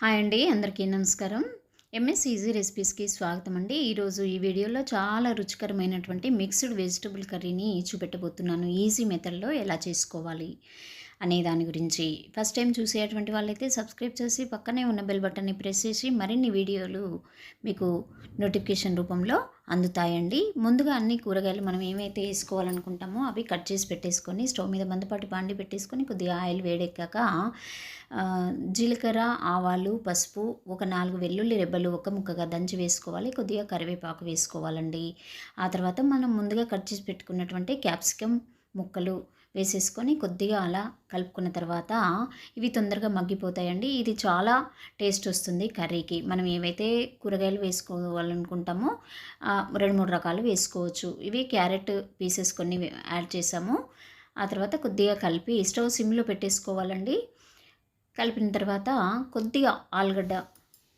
Hi అండి అందరికీ నమస్కారం. ఎంఎస్ ఈజీ రెసిపీస్కి స్వాగతం అండి. ఈరోజు ఈ వీడియోలో చాలా రుచికరమైనటువంటి మిక్స్డ్ వెజిటబుల్ కర్రీని చూపెట్టబోతున్నాను. ఈజీ మెథడ్లో ఎలా చేసుకోవాలి అనే దాని గురించి. ఫస్ట్ టైం చూసేటువంటి వాళ్ళైతే సబ్స్క్రైబ్ చేసి పక్కనే ఉన్న బెల్ బటన్ని ప్రెస్ చేసి మరిన్ని వీడియోలు మీకు నోటిఫికేషన్ రూపంలో అందుతాయండి. ముందుగా అన్ని కూరగాయలు మనం ఏమైతే వేసుకోవాలనుకుంటామో అవి కట్ చేసి పెట్టేసుకొని స్టవ్ మీద మందపాటి బాండి పెట్టేసుకొని కొద్దిగా ఆయిల్ వేడెక్కాక జీలకర్ర ఆవాలు పసుపు ఒక నాలుగు వెల్లుల్లి రెబ్బలు ఒక ముక్కగా దంచి వేసుకోవాలి. కొద్దిగా కరివేపాకు వేసుకోవాలండి. ఆ తర్వాత మనం ముందుగా కట్ చేసి పెట్టుకున్నటువంటి క్యాప్సికమ్ ముక్కలు వేసేసుకొని కొద్దిగా అలా కలుపుకున్న తర్వాత ఇవి తొందరగా మగ్గిపోతాయండి. ఇది చాలా టేస్ట్ వస్తుంది కర్రీకి. మనం ఏవైతే కూరగాయలు వేసుకోవాలనుకుంటామో రెండు మూడు రకాలు వేసుకోవచ్చు. ఇవి క్యారెట్ పీసెస్ కొన్ని యాడ్ చేసాము. ఆ తర్వాత కొద్దిగా కలిపి స్టవ్ సిమ్లో పెట్టేసుకోవాలండి. కలిపిన తర్వాత కొద్దిగా ఆలుగడ్డ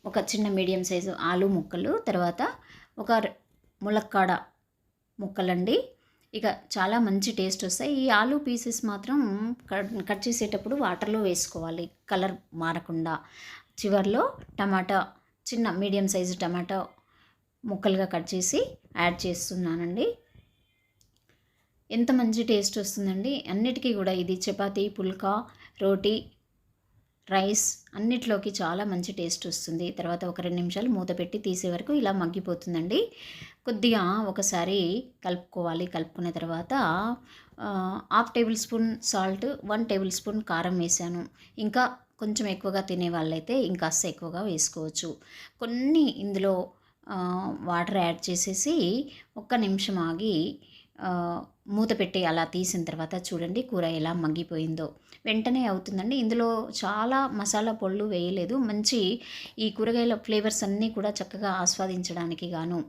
ఒక చిన్న మీడియం సైజు ఆలు ముక్కలు తర్వాత ఒక ములక్కాడ ముక్కలండి. ఇక చాలా మంచి టేస్ట్ వస్తాయి. ఈ ఆలు పీసెస్ మాత్రం కట్ చేసేటప్పుడు వాటర్లో వేసుకోవాలి. కలర్ మారకుండా. చివరిలో టమాటా చిన్న మీడియం సైజు టమాటా ముక్కలుగా కట్ చేసి యాడ్ చేస్తున్నానండి. ఎంత మంచి టేస్ట్ వస్తుందండి. అన్నిటికీ కూడా ఇది చపాతీ పుల్కా రోటీ రైస్ అన్నిట్లోకి చాలా మంచి టేస్ట్ వస్తుంది. తర్వాత ఒక రెండు నిమిషాలు మూత పెట్టి తీసే వరకు ఇలా మగ్గిపోతుందండి. కొద్దిగా ఒకసారి కలుపుకోవాలి. కలుపుకున్న తర్వాత half tablespoon salt one tablespoon కారం వేసాను. ఇంకా కొంచెం ఎక్కువగా తినే వాళ్ళైతే ఇంకాస్త ఎక్కువగా వేసుకోవచ్చు. కొన్ని ఇందులో వాటర్ యాడ్ చేసేసి ఒక్క నిమిషం ఆగి మూత పెట్టి అలా తీసిన తర్వాత చూడండి కూర ఎలా మగ్గిపోయిందో. వెంటనే అవుతుందండి. ఇందులో చాలా మసాలా పొళ్ళు వేయలేదు. మంచి ఈ కూరగాయల ఫ్లేవర్స్ అన్నీ కూడా చక్కగా ఆస్వాదించడానికి గాను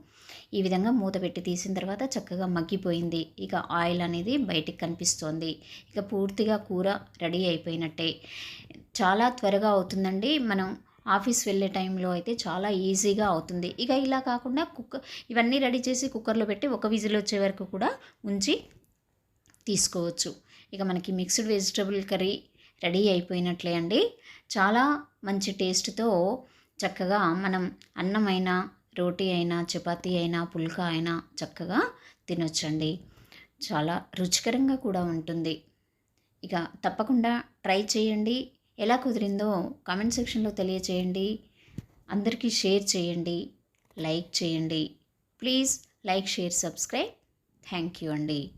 ఈ విధంగా మూత పెట్టి తీసిన తర్వాత చక్కగా మగ్గిపోయింది. ఇక ఆయిల్ అనేది బయటికి కనిపిస్తోంది. ఇక పూర్తిగా కూర రెడీ అయిపోయినట్టే. చాలా త్వరగా అవుతుందండి. మనం ఆఫీస్ వెళ్ళే టైంలో అయితే చాలా ఈజీగా అవుతుంది. ఇక ఇలా కాకుండా కుక్కర్ ఇవన్నీ రెడీ చేసి కుక్కర్లో పెట్టి ఒక విజిల్ వచ్చే వరకు కూడా ఉంచి తీసుకోవచ్చు. ఇక మనకి మిక్స్డ్ వెజిటబుల్ కర్రీ రెడీ అయిపోయినట్లే అండి. చాలా మంచి టేస్ట్తో చక్కగా మనం అన్నమైనా రోటీ అయినా చపాతీ అయినా పుల్కా అయినా చక్కగా తినొచ్చండి. చాలా రుచికరంగా కూడా ఉంటుంది. ఇక తప్పకుండా ట్రై చేయండి. ఎలా కుదిరిందో కామెంట్ సెక్షన్లో తెలియచేయండి. అందరికీ షేర్ చేయండి. లైక్ చేయండి. Please like share subscribe. Thank you అండి.